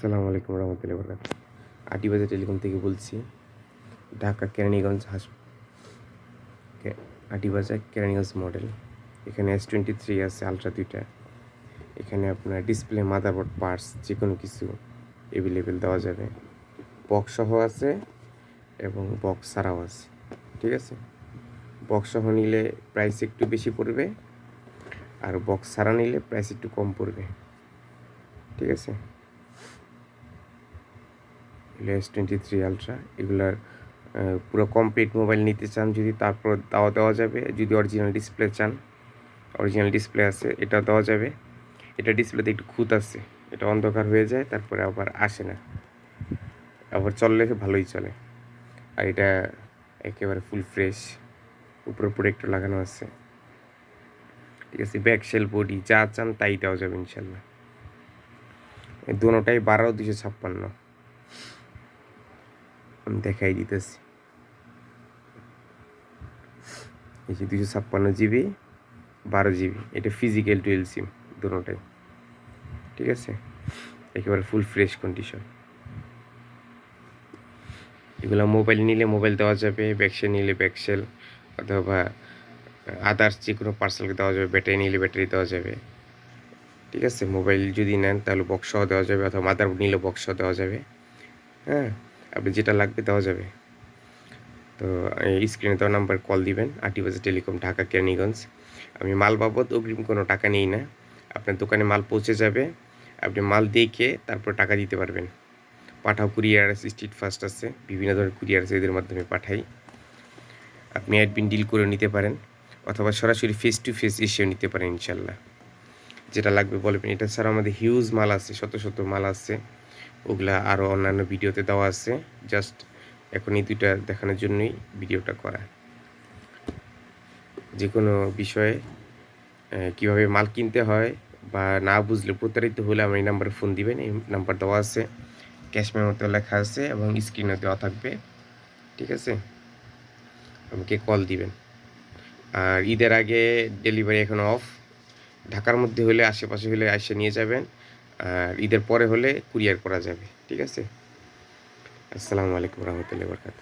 আসসালামু আলাইকুম রহমতুল্লাহ বরকাত আটিবাজার টেলিকম থেকে বলছি, ঢাকা কেরানীগঞ্জ হাস আটিবাজার কেরানীগঞ্জ মডেল। এখানে এস টোয়েন্টি থ্রি আছে আলট্রা দুইটা। এখানে আপনার ডিসপ্লে মাদারবোর্ড পার্টস যে কোনো কিছু অ্যাভেলেবেল দেওয়া যাবে। বক্স সহ আছে এবং বক্স ছাড়াও আছে, ঠিক আছে? বক্স সহ নিলে প্রাইস একটু বেশি পড়বে আর বক্স ছাড়া নিলে প্রাইস একটু কম পড়বে, ঠিক আছে? এস টোয়েন্টি থ্রি আলট্রা, এগুলার পুরো কমপ্লিট মোবাইল নিতে চান, যদি তারপর দেওয়া দেওয়া যাবে, যদি অরিজিনাল ডিসপ্লে চান অরিজিনাল ডিসপ্লে আছে এটা দেওয়া যাবে। এটা ডিসপ্লেতে একটু খুঁত আছে, এটা অন্ধকার হয়ে যায়, তারপরে আবার আসে না। আবার চললে ভালোই চলে। আর এটা একেবারে ফুল ফ্রেশ উপরে প্রোডেক্টর লাগানো আছে। ঠিক আছে ব্যাক সেল বডি যা চান তাই দেওয়া যাবে ইনশাল্লাহ। এই দুটোটাই বারো দুশো ছাপ্পান্ন। আমি দেখাই দিতেছি। এই যে দুশো ছাপ্পান্ন জিবি, বারো জিবি, এটা ফিজিক্যাল টুয়েলভ সিম দুটোটাই। ঠিক আছে? একেবারে ফুল ফ্রেশ কন্ডিশন এগুলো মোবাইল নিলে মোবাইল দেওয়া যাবে ব্যাকসেল নিলে ব্যাকসেল অথবা আদার্স যে কোনো পার্সেলকে দেওয়া যাবে ব্যাটারি নিলে ব্যাটারি দেওয়া যাবে। ঠিক আছে? মোবাইল যদি নেন তাহলে বক্সও দেওয়া যাবে, অথবা মাদারবোর্ড নিলে বক্সও দেওয়া যাবে। হ্যাঁ? আপনি যেটা লাগবে দেওয়া যাবে। তো স্ক্রিনে দেওয়া নাম্বার কল দিবেন আটিবাজার টেলিকম ঢাকা কেরানীগঞ্জ আমি মাল বাবদ অগ্রিম কোনো টাকা নেই না। আপনার দোকানে মাল পৌঁছে যাবে। আপনি মাল দেখে তারপর টাকা দিতে পারবেন। পাঠাও কুরিয়ার আছে স্ট্রিট ফাস্ট আছে, বিভিন্ন ধরনের কুরিয়ার আছে, এদের মাধ্যমে পাঠাই। আপনি অ্যাডমিন ডিল করে নিতে পারেন, অথবা সরাসরি ফেস টু ফেস এসেও নিতে পারেন, ইনশাল্লাহ। যেটা লাগবে বলবেন, এটা ছাড়া আমাদের হিউজ মাল আছে, শত শত মাল আছে। ওগুলা আরও অন্যান্য ভিডিওতে দেওয়া আছে। জাস্ট এখন এই দুইটা দেখানোর জন্যই ভিডিওটা করা। যে কোনো বিষয়ে কীভাবে মাল কিনতে হয় বা না বুঝলে প্রতারিত হলে আমার এই নাম্বারে ফোন দিবেন। এই নাম্বার দেওয়া আছে। ক্যাশ মেমোতে লেখা আছে এবং স্ক্রিনে দেওয়া থাকবে। ঠিক আছে? আমাকে কল দিবেন। আর ঈদের আগে ডেলিভারি এখন অফ। ঢাকার মধ্যে হলে, আশেপাশে হলে এসে নিয়ে যাবেন। আর ঈদের পরে হলে কুরিয়ার করা যাবে ঠিক আছে? আসসালামু আলাইকুম রহমতুল্লাহ বরকাত